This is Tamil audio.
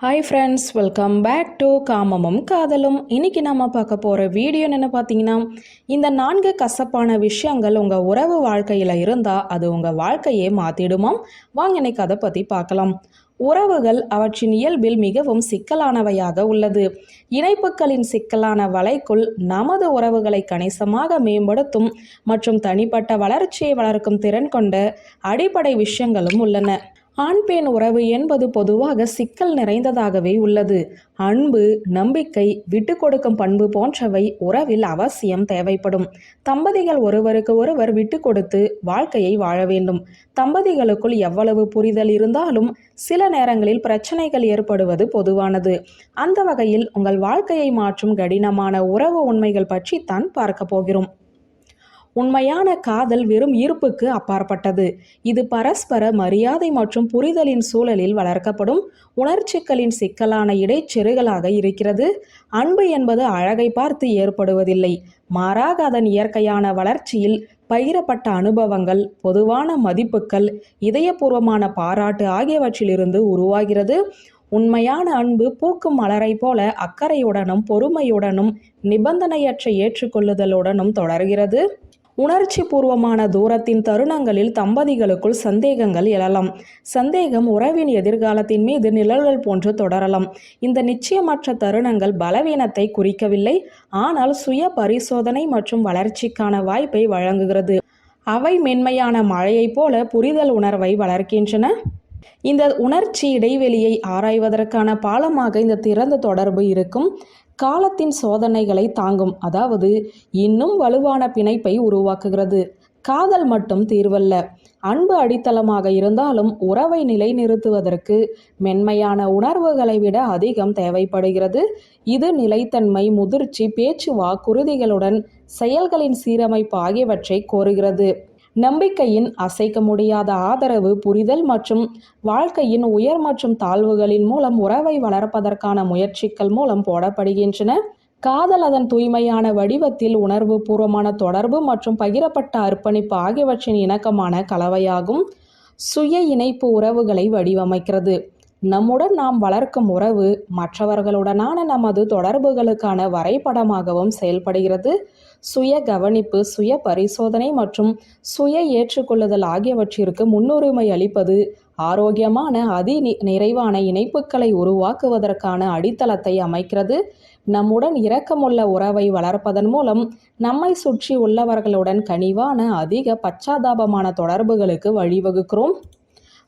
Hi friends welcome back to காமமும் காதலும் இன்னைக்கு நம்ம பார்க்க போகிற வீடியோ என்ன பார்த்தீங்கன்னா இந்த நான்கு கசப்பான விஷயங்கள் உங்கள் உறவு வாழ்க்கையில் இருந்தால் அது உங்கள் வாழ்க்கையே மாற்றிடுமாம் வாங்க இன்னைக்கு அதை பற்றி பார்க்கலாம். உறவுகள் அவற்றின் இயல்பில் மிகவும் சிக்கலானவையாக உள்ளது. இணைப்புகளின் சிக்கலான வலைக்குள் நமது உறவுகளை கணிசமாக மேம்படுத்தும் மற்றும் தனிப்பட்ட வளர்ச்சியை வளர்க்கும் திறன் கொண்ட அடிப்படை விஷயங்களும் உள்ளன. ஆண் பெண் உறவு என்பது பொதுவாக சிக்கல் நிறைந்ததாகவே உள்ளது. அன்பு நம்பிக்கை விட்டு கொடுக்கும் பண்பு போன்றவை உறவில் அவசியம் தேவைப்படும். தம்பதிகள் ஒருவருக்கு ஒருவர் விட்டு கொடுத்து வாழ்க்கையை வாழ வேண்டும். தம்பதிகளுக்குள் எவ்வளவு புரிதல் இருந்தாலும் சில நேரங்களில் பிரச்சனைகள் ஏற்படுவது பொதுவானது. அந்த வகையில் உங்கள் வாழ்க்கையை மாற்றும் கடினமான உறவு உண்மைகள் பற்றி தான் பார்க்க போகிறோம். உண்மையான காதல் வெறும் ஈர்ப்புக்கு அப்பாற்பட்டது. இது பரஸ்பர மரியாதை மற்றும் புரிதலின் சூழலில் வளர்க்கப்படும் உணர்ச்சிகளின் சிக்கலான இடைச்செருகலாக இருக்கிறது. அன்பு என்பது அழகை பார்த்து ஏற்படுவதில்லை. மாறாக அதன் இயற்கையான வளர்ச்சியில் பகிரப்பட்ட அனுபவங்கள் பொதுவான மதிப்புகள் இதயபூர்வமான பாராட்டு ஆகியவற்றிலிருந்து உருவாகிறது. உண்மையான அன்பு பூக்கும் மலரை போல அக்கறையுடனும் பொறுமையுடனும் நிபந்தனையற்ற ஏற்றுக்கொள்ளுதலுடனும் தொடர்கிறது. உணர்ச்சி பூர்வமான தூரத்தின் தருணங்களில் தம்பதிகளுக்குள் சந்தேகங்கள் எழலாம். சந்தேகம் உறவின் எதிர்காலத்தின் மீது நிழல்கள் போன்று தொடரலாம். இந்த நிச்சயமற்ற தருணங்கள் பலவீனத்தை குறிக்கவில்லை. ஆனால் சுய பரிசோதனை மற்றும் வளர்ச்சிக்கான வாய்ப்பை வழங்குகிறது. அவை மென்மையான மழையைப் போல புரிதல் உணர்வை வளர்க்கின்றன. இந்த உணர்ச்சி இடைவெளியை ஆராய்வதற்கான பாலமாக இந்த திறந்த தொடர்பு இருக்கும். காலத்தின் சோதனைகளை தாங்கும் அதாவது இன்னும் வலுவான பிணைப்பை உருவாக்குகிறது. காதல் மட்டும் தீர்வல்ல. அன்பு அடித்தளமாக இருந்தாலும் உறவை நிலைநிறுத்துவதற்கு மென்மையான உணர்வுகளை விட அதிகம் தேவைப்படுகிறது. இது நிலைத்தன்மை முதிர்ச்சி பேச்சு வாக்குறுதிகளுடன் செயல்களின் சீரமைப்பு ஆகியவற்றை கோருகிறது. நம்பிக்கையின் அசைக்க முடியாத ஆதரவு புரிதல் மற்றும் வாழ்க்கையின் உயர் மற்றும் தாழ்வுகளின் மூலம் உறவை வளர்ப்பதற்கான முயற்சிகள் மூலம் போடப்படுகின்றன. காதல் அதன் தூய்மையான வடிவத்தில் உணர்வு பூர்வமான தொடர்பு மற்றும் பகிரப்பட்ட அர்ப்பணிப்பு ஆகியவற்றின் இணக்கமான கலவையாகும். சுய இணைப்பு உறவுகளை வடிவமைக்கிறது. நம்முடன் நாம் வளர்க்கும் உறவு மற்றவர்களுடனான நமது தொடர்புகளுக்கான வரைபடமாகவும் செயல்படுகிறது. சுய கவனிப்பு சுய பரிசோதனை மற்றும் சுய ஏற்றுக்கொள்ளுதல் ஆகியவற்றிற்கு முன்னுரிமை அளிப்பது ஆரோக்கியமான அதி நிறைவான இணைப்புகளை உருவாக்குவதற்கான அடித்தளத்தை அமைக்கிறது. நம்முடன் இரக்கமுள்ள உறவை வளர்ப்பதன் மூலம் நம்மை சுற்றி உள்ளவர்களுடன் கனிவான அதிக பச்சாதாபமான தொடர்புகளுக்கு வழிவகுக்கிறோம்.